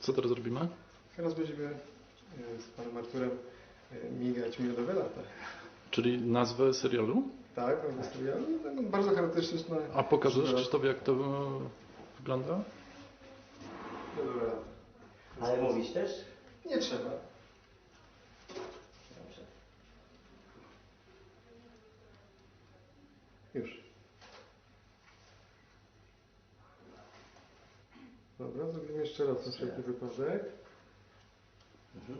Co teraz robimy? Teraz będziemy e, z panem Arturem e, migać miodowe lata. Czyli nazwę serialu? Tak, mamy serial. No, Bardzo charakterystyczne. A pokażesz. Krzysztof, jak to e, wygląda? Miodowe lata. Ale mówić też? Nie trzeba. Dobrze. Już. Dobra, zrobimy jeszcze raz na wszelki wypadek. Mhm.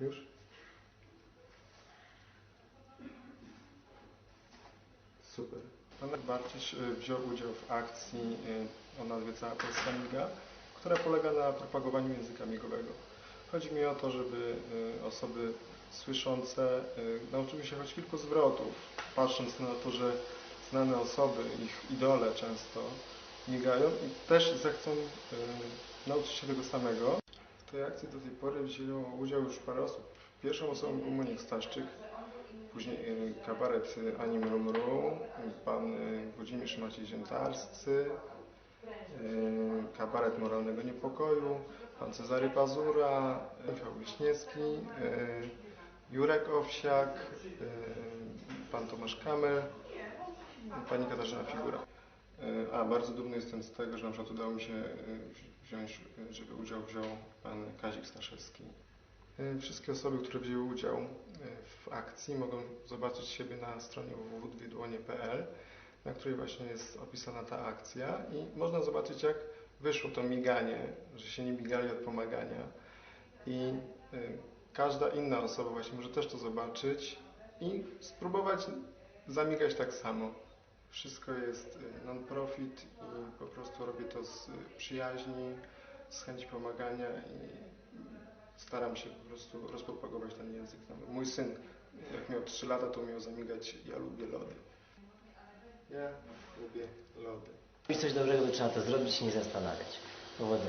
Już. Super. Pan Barcisz y, wziął udział w akcji y, o nazwie Cała Polska Miga, która polega na propagowaniu języka migowego. Chodzi mi o to, żeby y, osoby słyszące nauczyły się choć kilku zwrotów, patrząc na to, że znane osoby, ich idole często migają i też zechcą y, nauczyć się tego samego. W tej akcji do tej pory wzięło udział już parę osób. Pierwszą osobą był Monik Staszczyk, później y, kabaret y, Ani Mrumru, y, pan y, Włodzimierz Maciej Ziętarscy, kabaret Moralnego Niepokoju, pan Cezary Pazura, Michał Wiśniewski, Jurek Owsiak, pan Tomasz Kamer, i pani Katarzyna Figura. Y, A, bardzo dumny jestem z tego, że na przykład udało mi się y, wziąć, y, żeby udział wziął pan Kazik Staszewski. Wszystkie osoby, które wzięły udział w akcji mogą zobaczyć siebie na stronie www.dwiedłonie.pl, na której właśnie jest opisana ta akcja i można zobaczyć jak wyszło to miganie, że się nie migali od pomagania i każda inna osoba właśnie może też to zobaczyć i spróbować zamigać tak samo. Wszystko jest y, non-profit i po prostu robię to z y, przyjaźni, z chęci pomagania i staram się po prostu rozpropagować ten język. Mój syn, jak miał 3 lata, to umiał zamigać ja lubię lody. Ja lubię lody. Robić coś dobrego, to trzeba to zrobić i nie zastanawiać. Powodzenia.